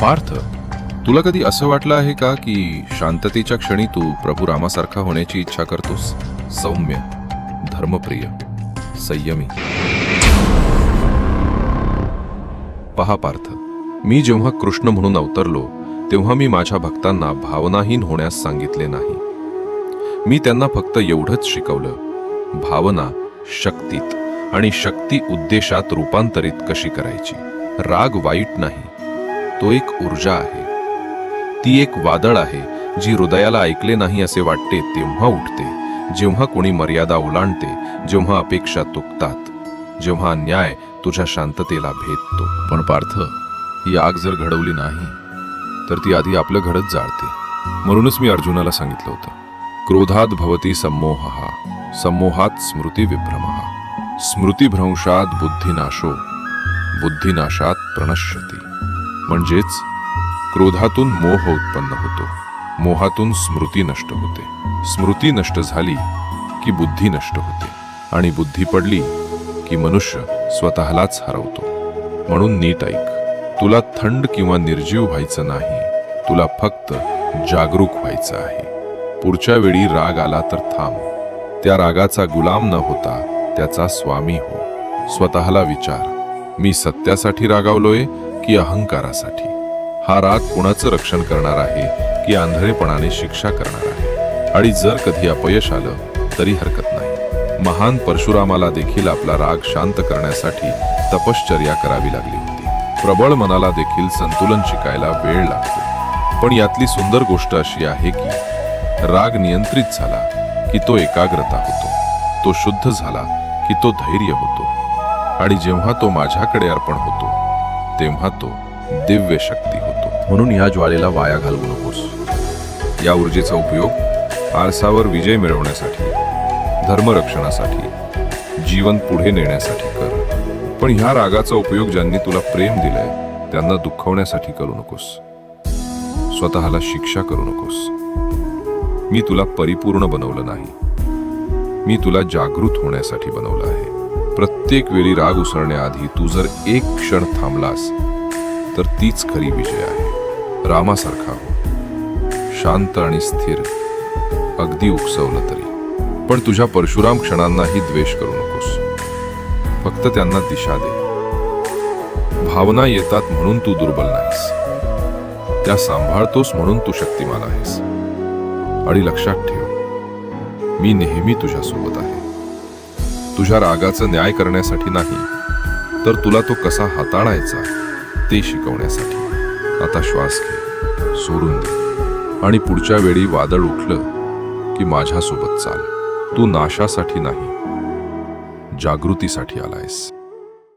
पार्थ तुला कधी असं वाटलं आहे का की शांततेच्या क्षणी तू प्रभू रामासारखा होण्याची इच्छा करतोस? सौम्य धर्मप्रिय संयमी. पहा पार्थ मी जेव्हा कृष्ण म्हणून अवतरलो तेव्हा मी माझ्या भक्तांना भावनाहीन होण्यास सांगितले नाही. मी त्यांना फक्त एवढंच शिकवलं भावना शक्तीत आणि शक्ती उद्देशात रूपांतरित कशी करायची? राग वाईट नाही तो एक ऊर्जा आहे. ती एक वादळ आहे जी हृदयाला ऐकले नाही असे वाटते तेव्हा उठते. जेव्हा कोणी मर्यादा ओलांडते जेव्हा अपेक्षा तुकतात जेव्हा अन्याय तुझ्या शांततेला भेदतो. पण पार्थ ही आग जर घडवली नाही तर ती आधी आपलं घडत जाळते. म्हणूनच मी अर्जुनाला सांगितलं होतं क्रोधात भवती संमोह सम्मोहात स्मृती विभ्रम स्मृतीभ्रंशात बुद्धिनाशो बुद्धिनाशात प्रणश्यती। म्हणजेच क्रोधातून मोह उत्पन्न होतो. मोहातून स्मृती नष्ट होते. स्मृती नष्ट झाली की बुद्धी नष्ट होते. आणि बुद्धी पडली की मनुष्य स्वतःलाच हरवतो. म्हणून नीट ऐक. तुला थंड किंवा निर्जीव व्हायचं नाही. तुला फक्त जागरूक व्हायचं आहे. पुढच्या वेळी राग आला तर थांब. त्या रागाचा गुलाम न होता त्याचा स्वामी हो. स्वतःला विचार. मी सत्यासाठी रागावलोय की अहंकारासाठी. हा राग कुणाचं रक्षण करणार आहे की आंधळेपणाने शिक्षा करणार आहे? आणि जर कधी अपयश आलं तरी हरकत नाही. महान परशुरामाला देखील आपला राग शांत करण्यासाठी तपश्चर्या करावी लागली होती. प्रबळ मनाला देखील संतुलन शिकायला वेळ लागतो. पण यातली सुंदर गोष्ट अशी आहे की राग नियंत्रित झाला की तो एकाग्रता होतो. तो शुद्ध झाला की तो धैर्य होतो. आणि जेव्हा तो माझ्याकडे अर्पण होतो तेव्हा तो दिव्य शक्ती होतो. म्हणून या ज्वाळेला वाया घालवू नकोस. या ऊर्जेचा उपयोग आरसावर विजय मिळवण्यासाठी धर्मरक्षणासाठी जीवन पुढे नेण्यासाठी कर. पण ह्या रागाचा उपयोग ज्यांनी तुला प्रेम दिलंय त्यांना दुखवण्यासाठी करू नकोस. स्वतःला शिक्षा करू नकोस. मी तुला परिपूर्ण बनवलं नाही. मी तुला जागृत होण्यासाठी बनवलं आहे. प्रत्येक वेळी राग उसळण्याआधी तू जर एक क्षण थांबलास तर तीच खरी विजय आहे. रामासारखा हो. शांत आणि स्थिर अगदी उकसवलं तरी. पण तुझ्या परशुराम क्षणांनाही द्वेष करू नकोस. फक्त त्यांना दिशा दे. भावना येतात म्हणून तू दुर्बल नाहीस. त्या सांभाळतोस म्हणून तू शक्तिमान आहेस. आणि लक्षात ठेव मी नेहमी तुझ्यासोबत आहे. तुझ्या रागाचं न्याय करण्यासाठी नाही तर तुला तो कसा हाताळायचा ते शिकवण्यासाठी. आता श्वास घे सोडून दे. आणि पुढच्या वेळी वादळ उठलं की माझ्यासोबत चाल. तू नाशासाठी नाही जागृतीसाठी आलायस.